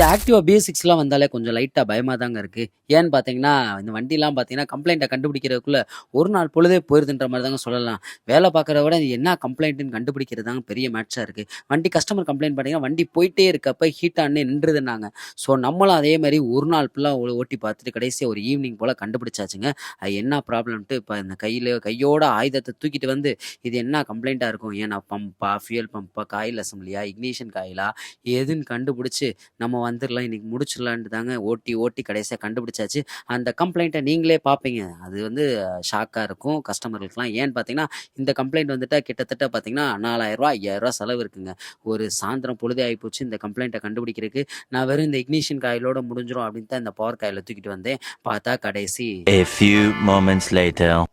இந்த ஆக்டிவா பேசிக்ஸ்லாம் வந்தாலே கொஞ்சம் லைட்டாக பயமாக தாங்க இருக்குது ஏன்னு பார்த்தீங்கன்னா, இந்த வண்டிலாம் பார்த்தீங்கன்னா, கம்ப்ளைண்ட்டை கண்டுபிடிக்கிறதுக்குள்ளே ஒரு நாள் பொழுதே போயிருதுன்ற மாதிரி தாங்க சொல்லலாம். வேலை பார்க்கறத விட இது என்ன கம்ப்ளைண்ட்டுன்னு கண்டுபிடிக்கிறது தாங்க பெரிய மேட்ச்சாக இருக்குது வண்டி கஸ்டமர் கம்ப்ளைண்ட் பார்த்தீங்கன்னா, வண்டி போயிட்டே இருக்கப்ப ஹீட் ஆனே நின்றுதுன்னாங்க. ஸோ நம்மளும் அதே மாதிரி ஒரு நாள் ஃபுல்லாக ஓட்டி பார்த்துட்டு கடைசியாக ஒரு ஈவினிங் போல் கண்டுபிடிச்சாச்சுங்க. அது என்ன ப்ராப்ளம்ன்ட்டு இப்போ இந்த கையில் கையோட ஆயுதத்தை தூக்கிட்டு வந்து, இது என்ன கம்ப்ளைண்ட்டாக இருக்கும்? ஏன்னா பம்பா, ஃபியூயல் பம்பா, காயில் அசம்பிளியா இக்னிஷன் காயிலா எதுன்னு கண்டுபிடிச்சி நம்ம வந்துரலாம் இன்னைக்கு முடிச்சிடலான்ட்டு தாங்க ஓட்டி, ஓட்டி கடைசியா கண்டுபிடிச்சாச்சு. அந்த கம்ப்ளைண்ட்ட நீங்களே பார்ப்பீங்க. அது வந்து ஷாக்கா இருக்கும் கஸ்டமர்களுக்குலாம். ஏன்னு பார்த்தீங்கன்னா, இந்த கம்ப்ளைண்ட் வந்துட்டா கிட்டத்தட்ட பார்த்தீங்கன்னா, ரூ. 4000 ரூ. 5000 செலவு இருக்குங்க. ஒரு சாயந்திரம் பொழுதே ஆயிப்போச்சு இந்த கம்ப்ளைண்ட்ட கண்டுபிடிக்கிறதுக்கு. நான் வெறும் இந்த இக்னிஷன் காயிலோட முடிஞ்சிரும் அப்படின்னு தான் இந்த பவர் காயில தூக்கிட்டு வந்தேன். பார்த்தா கடைசி.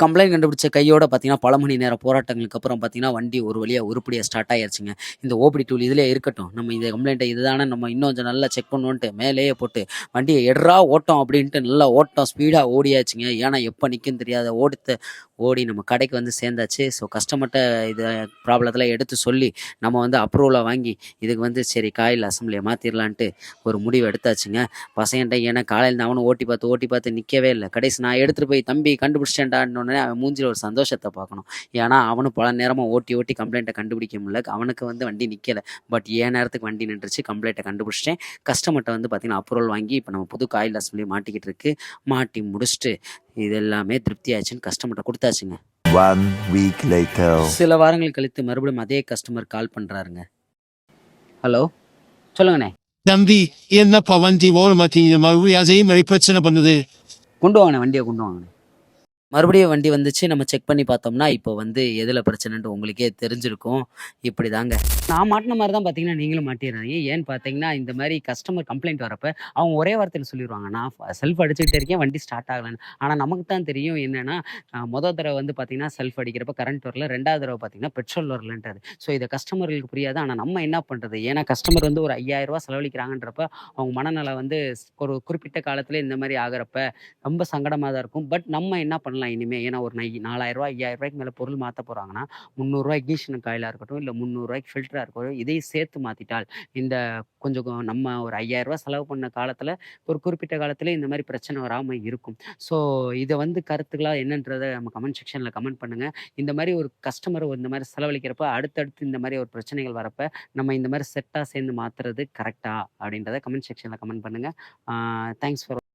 கம்ப்ளைண்ட் கண்டுபிடிச்ச கையோட பார்த்தீங்கன்னா, பல மணி நேர போராட்டங்களுக்கு அப்புறம் பார்த்தீங்கன்னா, வண்டி ஒரு வழியா உருப்படியா ஸ்டார்ட் ஆயிருச்சுங்க. இந்த ஓபிடி டூல் இதுலயே இருக்கட்டும். நம்ம இந்த கம்ப்ளைண்ட்ட இதுதானே நம்ம இன்னும் கொஞ்சம் நல்லா செக் பண்ணுவோன்ட்டு மேலேயே போட்டு வண்டியை எடுறா ஓட்டம் அப்படின்ட்டு நல்லா ஓட்டம் ஸ்பீடாக ஓடியாச்சுங்க. ஏன்னா எப்போ நிற்கும் தெரியாத ஓடித்த ஓடி நம்ம கடைக்கு வந்து சேர்ந்தாச்சு. ஸோ கஸ்டமர்கிட்ட இது ப்ராப்ளத்தெல்லாம் எடுத்து சொல்லி, நம்ம வந்து அப்ரூவலாக வாங்கி, இதுக்கு வந்து சரி காயில் அசம்பிளியை மாற்றிடலான்ட்டு ஒரு முடிவு எடுத்தாச்சுங்க. பசங்கிட்ட ஏன்னா காலையில அவனும் ஓட்டி பார்த்து, ஓட்டி பார்த்து நிற்கவே இல்லை கடைசி நான் எடுத்துட்டு போய் தம்பி கண்டுபிடிச்சிட்டேன்டான்னோனே அவன் மூஞ்சில் ஒரு சந்தோஷத்தை பார்க்கணும். ஏன்னா அவனும் பல நேரமாக ஓட்டி, ஓட்டி கம்ப்ளைண்ட்டை கண்டுபிடிக்க முடியல. அவனுக்கு வந்து வண்டி நிற்கலை பட் ஏன் நேரத்துக்கு வண்டி நின்றுச்சு. கம்ப்ளைண்ட்டை கண்டுபிடிச்சிட்டேன். கஸ்டமர்ட்ட வந்து பார்த்தீங்கன்னா, அப்ரூவல் வாங்கி இப்ப நம்ம புது காயில் அசெம்பிளி மாட்டிக்கிட்டு இருக்கு. மாட்டி முடிச்சுட்டு, இது எல்லாமே திருப்தி ஆச்சுன்னு கஸ்டமர்ட்ட குடுத்தாச்சுங்க. One week later. சில வாரங்கள் கழித்து மறுபடியும் அதே கஸ்டமர் கால் பண்றாருங்க. ஹலோ சொல்லுங்கண்ணே. தம்பி என்னப்பா வண்டி ஓட மாட்டேங்குது மறுபடியும் அதே மாதிரி பிரச்சனை பண்ணுது கொண்டு வாங்கண்ணே வண்டிய கொண்டு வாங்கண்ணே. மறுபடியும் வண்டி வந்துச்சு. நம்ம செக் பண்ணி பார்த்தோம்னா, இப்போ வந்து எதில் பிரச்சனைன்ட்டு உங்களுக்கே தெரிஞ்சிருக்கும். இப்படிதாங்க. நான் மாட்டின மாதிரி தான் பார்த்தீங்கன்னா, நீங்களும் மாட்டிடுறீங்க ஏன்னு பார்த்தீங்கன்னா, இந்த மாதிரி கஸ்டமர் கம்ப்ளைண்ட் வரப்ப, அவங்க ஒரே வார்த்தையில் சொல்லிடுவாங்க நான் செல்ஃப் அடிச்சுக்கிட்டே இருக்கேன். வண்டி ஸ்டார்ட் ஆகலன்னு. ஆனால் நமக்கு தான் தெரியும் என்னென்னா மொதல் தடவை வந்து பார்த்தீங்கன்னா, செல்ஃப் அடிக்கிறப்ப கரண்ட் வரல. ரெண்டாவது தடவை பார்த்தீங்கன்னா, பெட்ரோல் வரலன்றது ஸோ இதை கஸ்டமர்களுக்கு புரியாது. ஆனால் நம்ம என்ன பண்ணுறது ஏன்னா கஸ்டமர் வந்து ஒரு ஐயாயிரரூவா செலவழிக்கிறாங்கன்றப்ப, அவங்க மனநலம் வந்து ஒரு குறிப்பிட்ட காலத்தில் இந்த மாதிரி ஆகுறப்ப, ரொம்ப சங்கடமாக தான் இருக்கும். பட் நம்ம என்ன பண்ணலாம் இனிமே? ஏன்னா ஒரு நை ரூ. 4000 ரூ. 5000க்கு மேல பொருள் மாத்த போறாங்கன்னா, ரூ. 300 இக்னிஷன் காயிலா இருக்கட்டும், இல்ல ரூ. 300 ஃபில்டரா இருக்கட்டும், இதையும் சேர்த்து மாத்திட்டால், இந்த கொஞ்சம் நம்ம ஒரு ஐயாயிரரூவா செலவு பண்ண காலத்தில் ஒரு குறிப்பிட்ட காலத்தில் இந்த மாதிரி பிரச்சனை வராம இருக்கும். ஸோ இதை வந்து கருத்துக்களா என்னன்றத நம்ம கமெண்ட் செக்ஷன்ல கமெண்ட் பண்ணுங்க. இந்த மாதிரி ஒரு கஸ்டமர் இந்த மாதிரி செலவழிக்கிறப்ப, அடுத்தடுத்து இந்த மாதிரி ஒரு பிரச்சனைகள் வரப்ப, நம்ம இந்த மாதிரி செட்டா சேர்ந்து மாத்துறது கரெக்டாக அப்படின்றத கமெண்ட் செக்ஷன்ல கமெண்ட் பண்ணுங்க. Thanks for